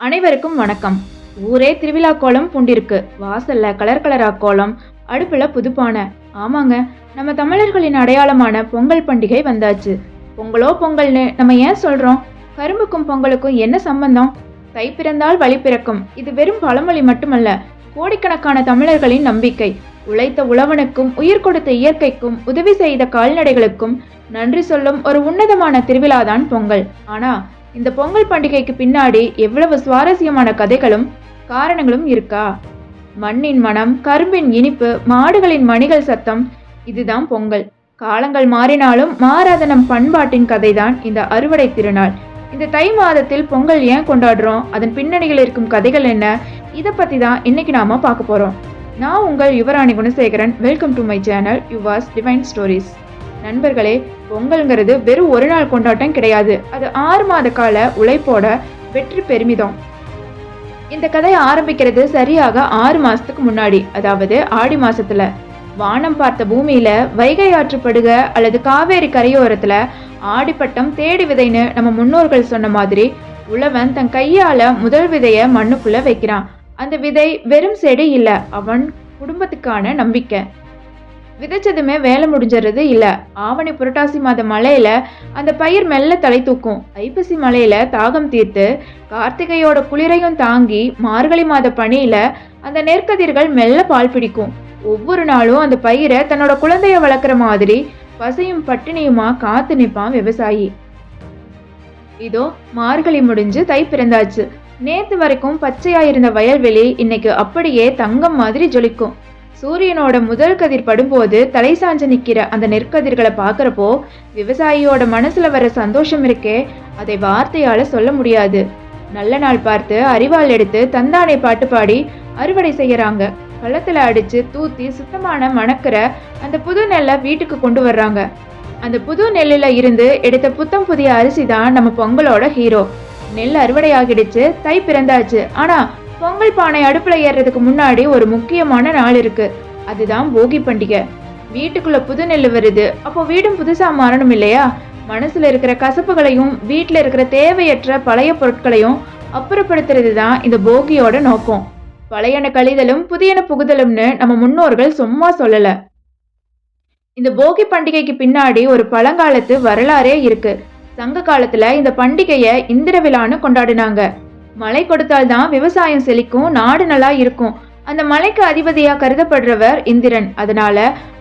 அனைவருக்கும் வணக்கம். ஊரே திருவிழா கோலம் பூண்டிருக்கு. வாசல்ல கலர் கலரா கோலம். அடுப்புல புதுப்பான. ஆமாங்க நம்ம தமிழர்களின் அடையாளமான பொங்கல் பண்டிகை வந்தாச்சு. பொங்கலோ பொங்கல்னு நம்ம ஏன் சொல்றோம்? கரும்புக்கும் பொங்கலுக்கும் என்ன சம்பந்தம்? தை பிறந்தால் வழி பிறக்கும். இது வெறும் பழமொழி மட்டுமல்ல கோடிக்கணக்கான தமிழர்களின் நம்பிக்கை. உழைத்த உழவனுக்கும் உயிர் கொடுத்த இயற்கைக்கும் உதவி செய்த கால்நடைகளுக்கும் நன்றி சொல்லும் ஒரு உன்னதமான திருவிழாதான் பொங்கல். ஆனா இந்த பொங்கல் பண்டிகைக்கு பின்னாடி எவ்வளவு சுவாரஸ்யமான கதைகளும் காரணங்களும் இருக்கா? மண்ணின் மனம் கரும்பின் இனிப்பு மாடுகளின் மணிகள் சத்தம் இதுதான் பொங்கல். காலங்கள் மாறினாலும் மாறாத நம் பண்பாட்டின் கதைதான் இந்த அறுவடை திருநாள். இந்த தை மாதத்தில் பொங்கல் ஏன் கொண்டாடுறோம்? அதன் பின்னணியில் இருக்கும் கதைகள் என்ன? இதை பற்றி தான் இன்னைக்கு நாம பார்க்க போகிறோம் நான் உங்கள் Yuvarani Gunasekaran. Welcome to my channel Yuvas divine stories நண்பர்களே பொங்கல்ங்கிறது வெறும் ஒரு நாள் கொண்டாட்டம் கிடையாது. அது ஆறு மாத கால உழைப்போட வெற்றி பெருமிதம். இந்த கதை ஆரம்பிக்கிறது சரியாக ஆறு மாசத்துக்கு முன்னாடி. அதாவது ஆடி மாசத்துல. வானம் பார்த்த பூமியில வைகை ஆற்றுப்படுக அல்லது காவேரி கரையோரத்துல ஆடிப்பட்டம் தேடி விதைன்னு நம்ம முன்னோர்கள் சொன்ன மாதிரி உழவன் தன் கையால முதல் விதைய மண்ணுக்குள்ள வைக்கிறான். அந்த விதை வெறும் செடி இல்ல அவன் குடும்பத்துக்கான நம்பிக்கை. விதைச்சதுமே வேலை முடிஞ்சிடுறது இல்லை. ஆவணி புரட்டாசி மாத மழையில அந்த பயிர் மெல்ல தலை தூக்கும். ஐப்பசி மலையில் தாகம் தீர்த்து கார்த்திகையோட குளிரையும் தாங்கி மார்கழி மாத பனியில அந்த நெற்கதிர்கள் மெல்ல பால் பிடிக்கும். ஒவ்வொரு நாளும் அந்த பயிரை தன்னோட குழந்தைய வளர்க்குற மாதிரி பசியும் பட்டினியுமா காத்து நிற்பான் விவசாயி. இதோ மார்கழி முடிஞ்சு தை பிறந்தாச்சு. நேத்து வரைக்கும் பச்சையா இருந்த வயல்வெளி இன்னைக்கு அப்படியே தங்கம் மாதிரி ஜொலிக்கும். சூரியனோட முதல் கதிர் படும்போது தலை சாஞ்சு நிற்கிற அந்த நெற்கதிர்களை பார்க்குறப்போ விவசாயியோட மனசில் வர சந்தோஷம் இருக்கே அதை வார்த்தையால் சொல்ல முடியாது. நல்ல நாள் பார்த்து அறிவால் எடுத்து தந்தானை பாட்டு பாடி அறுவடை செய்யறாங்க. பள்ளத்தில் அடித்து தூத்தி சுத்தமான மணக்கிற அந்த புது நெல்லை வீட்டுக்கு கொண்டு வர்றாங்க. அந்த புது நெல்லில் இருந்து எடுத்த புத்தம் புதிய அரிசி தான் நம்ம பொங்கலோட ஹீரோ. நெல் அறுவடை ஆகிடுச்சு தை பிறந்தாச்சு. ஆனால் பொங்கல் பானை அடுப்பில் ஏறுறதுக்கு முன்னாடி ஒரு முக்கியமான நாள் இருக்கு. அதுதான் போகி பண்டிகை. வீட்டுக்குள்ள புது நெல் வருது. அப்போ வீடும் புதுசா மாறணும் இல்லையா? மனசுல இருக்கிற கசப்புகளையும் வீட்டில் இருக்கிற தேவையற்ற பழைய பொருட்களையும் அப்புறப்படுத்துறது தான் இந்த போகியோட நோக்கம். பழையன கழிதலும் புதியன புகுதலும்னு நம்ம முன்னோர்கள் சும்மா சொல்லல. இந்த போகி பண்டிகைக்கு பின்னாடி ஒரு பழங்காலத்து வரலாறே இருக்கு. சங்க காலத்துல இந்த பண்டிகையை இந்திர விழான்னு கொண்டாடினாங்க. மழை கொடுத்தால்தான் விவசாயம் செழிக்கும் நாடு நல்லா இருக்கும். அந்த மலைக்கு அதிபதியா கருதப்படுறவர் இந்திரன். அதனால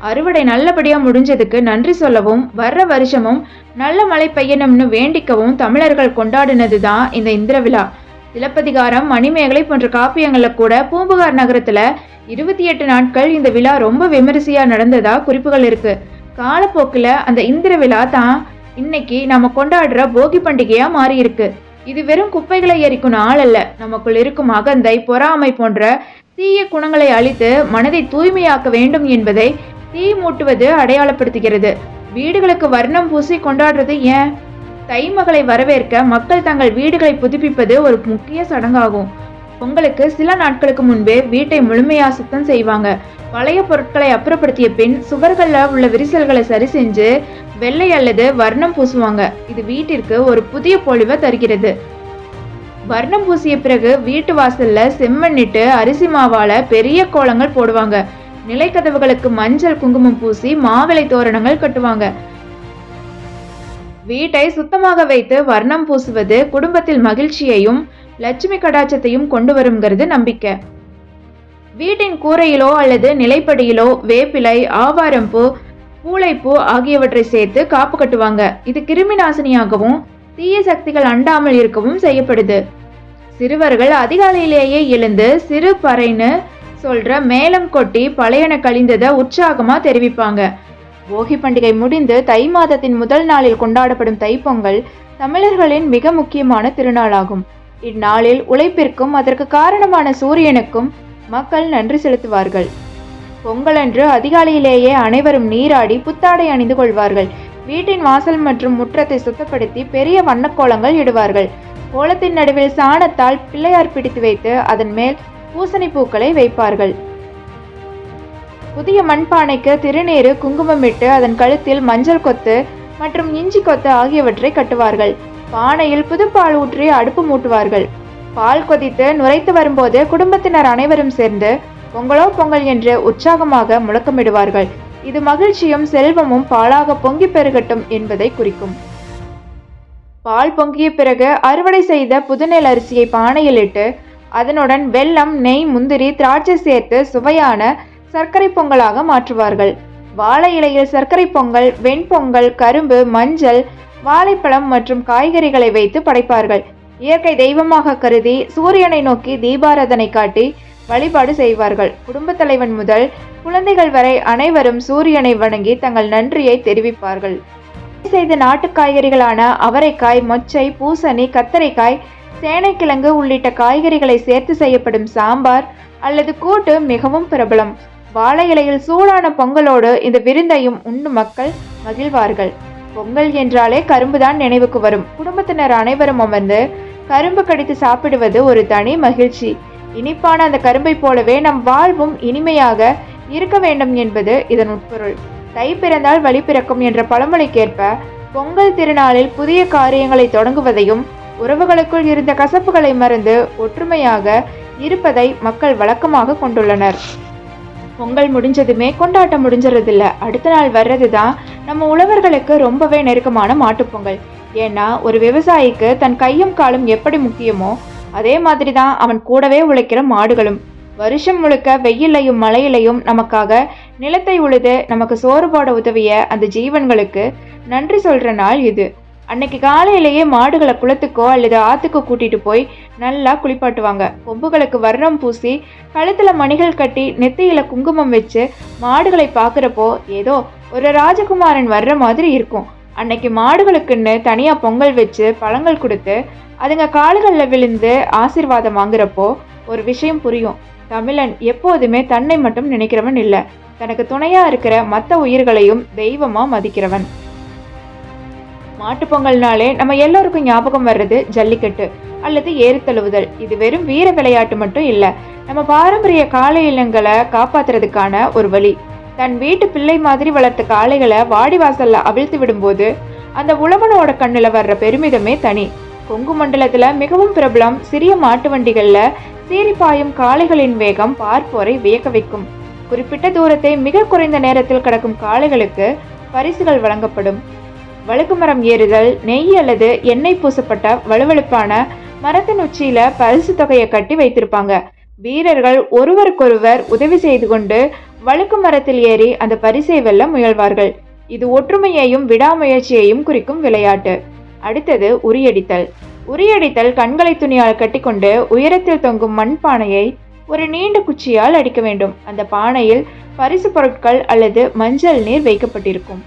அறுவடை நல்லபடியா முடிஞ்சதுக்கு நன்றி சொல்லவும் வர்ற வருஷமும் நல்ல மழை பெய்யணும்னு வேண்டிக்கவும் தமிழர்கள் கொண்டாடினது தான் இந்த இந்திர விழா. சிலப்பதிகாரம் மணிமேகலை போன்ற காப்பியங்கள்ல கூட பூம்புகார் நகரத்துல இருபத்தி எட்டு நாட்கள் இந்த விழா ரொம்ப விமரிசையா நடந்ததா குறிப்புகள் இருக்கு. காலப்போக்கில் அந்த இந்திர விழா தான் இன்னைக்கு நம்ம கொண்டாடுற போகி பண்டிகையா மாறி இருக்கு இது வெறும் குப்பைகளை எரிக்கும் ஆள் அல்ல. நமக்குள் இருக்கும் அகந்தை பொறாமை போன்ற தீய குணங்களை அழித்து மனதை தூய்மையாக்க வேண்டும் என்பதை தீ மூட்டுவது அடையாளப்படுத்துகிறது. வீடுகளுக்கு வர்ணம் பூசி கொண்டாடுறது ஏன்? தை மகளை வரவேற்க மக்கள் தங்கள் வீடுகளை புதுப்பிப்பது ஒரு முக்கிய சடங்காகும். பொங்கலுக்கு சில நாட்களுக்கு முன்பே வீட்டை முழுமையாக சுத்தம் செய்வாங்க. பழைய பொருட்களை அப்புறப்படுத்திய பின் சுவர்களில் உள்ள விரிசல்களை சரி செஞ்சு வெள்ளை அல்லது வர்ணம் பூசுவாங்க. இது வீட்டிற்கு ஒரு புதிய பொலிவை தருகிறது. வர்ணம் பூசிய பிறகு வீட்டு வாசல்ல செம்மண்ணிட்டு அரிசி மாவால பெரிய கோலங்கள் போடுவாங்க. நிலைக்கதவுகளுக்கு மஞ்சள் குங்குமம் பூசி மாவிளை தோரணங்கள் கட்டுவாங்க. வீட்டை சுத்தமாக வைத்து வர்ணம் பூசுவது குடும்பத்தில் மகிழ்ச்சியையும் லட்சுமி கடாச்சத்தையும் கொண்டு வருங்கிறது நம்பிக்கை. வீட்டின் கூரையிலோ அல்லது நிலைப்படியிலோ வேப்பிலை ஆவாரம்பூ பூளைப்பூ ஆகியவற்றை சேர்த்து காப்பு கட்டுவாங்க. இது கிருமி நாசினியாகவும் தீய சக்திகள் அண்டாமல் இருக்கவும் செய்யப்படுது. சிறுவர்கள் அதிகாலையிலேயே எழுந்து சிறு பறைன்னு சொல்ற மேளம் கொட்டி பழையன கழிந்ததை உற்சாகமா தெரிவிப்பாங்க. போகி பண்டிகை முடிந்து தை மாதத்தின் முதல் நாளில் கொண்டாடப்படும் தைப்பொங்கல் தமிழர்களின் மிக முக்கியமான திருநாளாகும். இந்நாளில் உழைப்பிற்கும் அதற்கு காரணமான சூரியனுக்கும் மக்கள் நன்றி செலுத்துவார்கள். பொங்கலன்று அதிகாலையிலேயே அனைவரும் நீராடி புத்தாடை அணிந்து கொள்வார்கள். வீட்டின் வாசல் மற்றும் முற்றத்தை சுத்தப்படுத்தி பெரிய வண்ணக்கோலங்கள் இடுவார்கள். கோலத்தின் நடுவில் சாணத்தால் பிள்ளையார் பிடித்து வைத்து அதன் மேல் பூசணி பூக்களை வைப்பார்கள். புதிய மண்பானைக்கு திருநீரு குங்குமமிட்டு அதன் கழுத்தில் மஞ்சள் கொத்து மற்றும் இஞ்சி கொத்து ஆகியவற்றை கட்டுவார்கள். பானையில் புதுப்பால் ஊற்றி அடுப்பு மூட்டுவார்கள். பால் கொதித்து நுரைத்து வரும்போது குடும்பத்தினர் அனைவரும் சேர்ந்து பொங்கலோ பொங்கல் என்று உற்சாகமாக முழக்கமிடுவார்கள். இது மகிழ்ச்சியும் செல்வமும் பாலாக பொங்கி பெருகட்டும் என்பதை குறிக்கும். பால் பொங்கிய பிறகு அறுவடை செய்த புதுநெல் அரிசியை பானையில் இட்டு அதனுடன் வெல்லம் நெய் முந்திரி திராட்சை சேர்த்து சுவையான சர்க்கரை பொங்கலாக மாற்றுவார்கள். வாழை இலையில் சர்க்கரை பொங்கல் வெண்பொங்கல் கரும்பு மஞ்சள் வாழைப்பழம் மற்றும் காய்கறிகளை வைத்து படைப்பார்கள். இயற்கை தெய்வமாக கருதி சூரியனை நோக்கி தீபாராதனை காட்டி வழிபாடு செய்வார்கள். குடும்பத் தலைவன் முதல் குழந்தைகள் வரை அனைவரும் சூரியனை வணங்கி தங்கள் நன்றியை தெரிவிப்பார்கள். செய்த நாட்டு காய்கறிகளான அவரைக்காய் மொச்சை பூசணி கத்தரிக்காய் சேனைக்கிழங்கு உள்ளிட்ட காய்கறிகளை சேர்த்து செய்யப்படும் சாம்பார் அல்லது கூட்டு மிகவும் பிரபலம். வாழை இலையில் சூடான பொங்கலோடு இந்த விருந்தையும் உண்டு மக்கள் மகிழ்வார்கள். பொங்கல் என்றாலே கரும்புதான் நினைவுக்கு வரும். குடும்பத்தினர் அனைவரும் அமர்ந்து கரும்பு கடித்து சாப்பிடுவது ஒரு தனி மகிழ்ச்சி. இனிப்பான அந்த கரும்பை போலவே நம் வாழ்வும் இனிமையாக இருக்க வேண்டும் என்பது இதன் உட்பொருள். தை பிறந்தால் வழி பிறக்கும் என்ற பழமொழிக்கேற்ப பொங்கல் திருநாளில் புதிய காரியங்களை தொடங்குவதையும் உறவுகளுக்குள் இருந்த கசப்புகளை மறந்து ஒற்றுமையாக இருப்பதை மக்கள் வழக்கமாக கொண்டுள்ளனர். பொங்கல் முடிஞ்சதுமே கொண்டாட்டம் முடிஞ்சறதில்ல. அடுத்த நாள் வர்றது தான் நம்ம உழவர்களுக்கு ரொம்பவே நெருக்கமான மாட்டுப்பொங்கல் ஏன்னா ஒரு விவசாயிக்கு தன் கையும் காலும் எப்படி முக்கியமோ அதே மாதிரி தான் அவன் கூடவே உழைக்கிற மாடுகளும். வருஷம் முழுக்க வெயிலையும் மழையிலையும் நமக்காக நிலத்தை உழுது நமக்கு சோறு போட உதவிய அந்த ஜீவன்களுக்கு நன்றி சொல்கிற நாள் இது. அன்னைக்கு காலையிலேயே மாடுகளை குளத்துக்கோ அல்லது ஆத்துக்கோ கூட்டிட்டு போய் நல்லா குளிப்பாட்டுவாங்க. கொம்புகளுக்கு வர்ணம் பூசி கழுத்துல மணிகள் கட்டி நெத்தியில குங்குமம் வச்சு மாடுகளை பார்க்குறப்போ ஏதோ ஒரு ராஜகுமாரன் வர்ற மாதிரி இருக்கும். அன்னைக்கு மாடுகளுக்குன்னு தனியா பொங்கல் வச்சு பழங்கள் கொடுத்து அதுங்க கால்களில் விழுந்து ஆசிர்வாதம் வாங்குறப்போ ஒரு விஷயம் புரியும். தமிழன் எப்போதுமே தன்னை மட்டும் நினைக்கிறவன் இல்லை. தனக்கு துணையா இருக்கிற மற்ற உயிர்களையும் தெய்வமா மதிக்கிறவன். மாட்டுப்பொங்கல்னாலே நம்ம எல்லோருக்கும் ஞாபகம் வர்றது ஜல்லிக்கட்டு அல்லது ஏறுத்தழுவுதல் இது வெறும் வீர விளையாட்டு மட்டும் இல்லை நம்ம பாரம்பரிய காளை இனங்களை காப்பாத்துறதுக்கான ஒரு வழி. தன் வீட்டு பிள்ளை மாதிரி வளர்த்த காளைகளை வாடி வாசல்ல அவிழ்த்து விடும்போது அந்த உழவனோட கண்ணில் வர்ற பெருமிதமே தனி. கொங்கு மண்டலத்தில் மிகவும் பிரபலம் சிறிய மாட்டு வண்டிகளில் சீரிப்பாயும் காளைகளின் வேகம் பார்ப்போரை வியக்க வைக்கும். குறிப்பிட்ட தூரத்தை மிக குறைந்த நேரத்தில் கடக்கும் காளைகளுக்கு பரிசுகள் வழங்கப்படும். வழுக்கு மரம் ஏறுதல் நெய் அல்லது எண்ணெய் பூசப்பட்ட வலுவழுப்பான மரத்தின் உச்சியில பரிசு தொகையை கட்டி வைத்திருப்பாங்க. வீரர்கள் ஒருவருக்கொருவர் உதவி செய்து கொண்டு வழுக்கு மரத்தில் ஏறி அந்த பரிசை வெல்ல முயல்வார்கள். இது ஒற்றுமையையும் விடாமுயற்சியையும் குறிக்கும் விளையாட்டு. அடுத்தது உரியடித்தல். உரியடித்தல் கண்களை துணியால் கட்டிக்கொண்டு உயரத்தில் தொங்கும் மண் பானையை ஒரு நீண்ட குச்சியால் அடிக்க வேண்டும். அந்த பானையில் பரிசு பொருட்கள் அல்லது மஞ்சள் நீர் வைக்கப்பட்டிருக்கும்.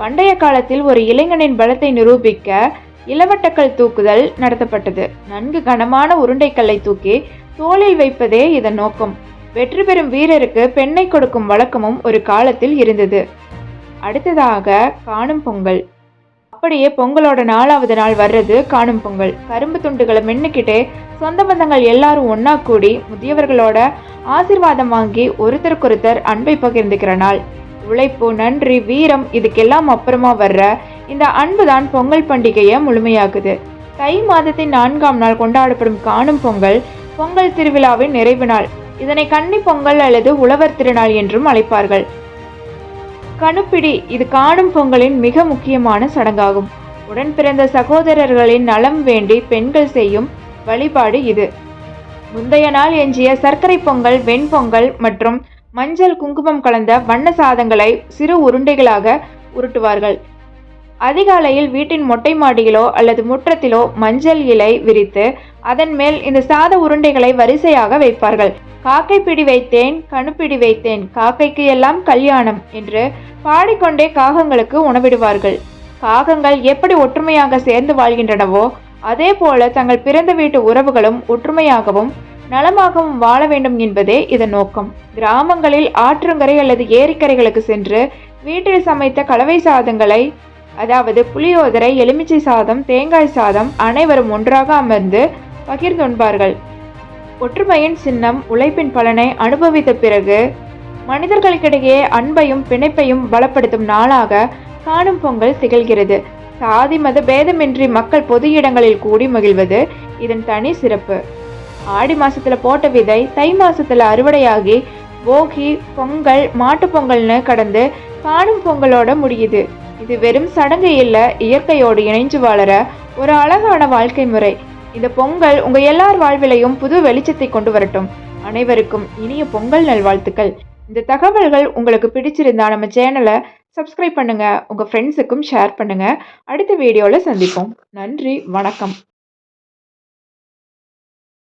பண்டைய காலத்தில் ஒரு இளைஞனின் பலத்தை நிரூபிக்க இளவட்டக்கல் தூக்குதல் நடத்தப்பட்டது. நன்கு கனமான உருண்டைக்கல்லை தூக்கி தோளில் வைப்பதே இதன் நோக்கம். வெற்றி பெறும் வீரருக்கு பெண்ணை கொடுக்கும் வழக்கமும் ஒரு காலத்தில் இருந்தது. அடுத்ததாக காணும் பொங்கல். அப்படியே பொங்கலோட நாலாவது நாள் வர்றது காணும் பொங்கல். கரும்பு துண்டுகளை மென்னுக்கிட்டே சொந்த பந்தங்கள் எல்லாரும் ஒன்னா கூடி முதியவர்களோட ஆசிர்வாதம் வாங்கி ஒருத்தருக்கொருத்தர் அன்பை பகிர்ந்துக்கிற நாள். உழைப்பு நன்றி வீரம் இதுக்கெல்லாம் அப்புறமா வர்ற இந்த அன்பு தான் பொங்கல் பண்டிகையை முழுமையாக்குது. தை மாதத்தின் நான்காம் நாள் கொண்டாடப்படும் காணும் பொங்கல் பொங்கல் திருவிழாவின் நிறைவு நாள். இதனை கன்னி பொங்கல் அல்லது உழவர் திருநாள் என்றும் அழைப்பார்கள். கணுப்பிடி இது காணும் பொங்கலின் மிக முக்கியமான சடங்காகும். உடன் பிறந்த சகோதரர்களின் நலம் வேண்டி பெண்கள் செய்யும் வழிபாடு இது. முந்தைய நாள் எஞ்சிய சர்க்கரை பொங்கல் வெண்பொங்கல் மற்றும் மஞ்சள் குங்குமம் கலந்த வண்ண சாதங்களை சிறு உருண்டைகளாக உருட்டுவார்கள். அதிகாலையில் வீட்டின் மொட்டை மாடியிலோ அல்லது முற்றத்திலோ மஞ்சள் இலை விரித்து அதன் மேல் இந்த சாத உருண்டைகளை வரிசையாக வைப்பார்கள். காக்கை பிடி வைத்தேன் கணுப்பிடி வைத்தேன் காக்கைக்கு எல்லாம் கல்யாணம் என்று பாடிக்கொண்டே காகங்களுக்கு உணவிடுவார்கள். காகங்கள் எப்படி ஒற்றுமையாக சேர்ந்து வாழ்கின்றனவோ அதே போல தங்கள் பிறந்த வீட்டு உறவுகளும் ஒற்றுமையாகவும் நலமாகவும் வாழ வேண்டும் என்பதே இதன் நோக்கம். கிராமங்களில் ஆற்றங்கரை அல்லது ஏரிக்கரைகளுக்கு சென்று வீட்டில் சமைத்த கலவை சாதங்களை அதாவது புளியோதரை எலுமிச்சை சாதம் தேங்காய் சாதம் அனைவரும் ஒன்றாக அமர்ந்து பகிர்ந்துண்பார்கள் ஒற்றுமையின் சின்னம் உழைப்பின் பலனை அனுபவித்த பிறகு மனிதர்களுக்கிடையே அன்பையும் பிணைப்பையும் பலப்படுத்தும் நாளாக காணும் பொங்கல் திகழ்கிறது. சாதி மத பேதமின்றி மக்கள் பொது இடங்களில் கூடி மகிழ்வது இதன் தனி சிறப்பு. ஆடி மாசத்துல போட்ட விதை தை மாசத்துல அறுவடையாகி போகி பொங்கல் மாட்டு பொங்கல்னு கடந்து காணும் பொங்கலோட முடியுது. இது வெறும் சடங்கு இல்லை இயற்கையோடு இணைஞ்சு வாழற ஒரு அழகான வாழ்க்கை முறை. இந்த பொங்கல் உங்க எல்லார் வாழ்விலையும் புது வெளிச்சத்தை கொண்டு வரட்டும். அனைவருக்கும் இனிய பொங்கல் நல்வாழ்த்துக்கள். இந்த தகவல்கள் உங்களுக்கு பிடிச்சிருந்தா நம்ம சேனலை சப்ஸ்கிரைப் பண்ணுங்க உங்க ஃப்ரெண்ட்ஸுக்கும் ஷேர் பண்ணுங்க. அடுத்த வீடியோவில் சந்திப்போம். நன்றி வணக்கம்.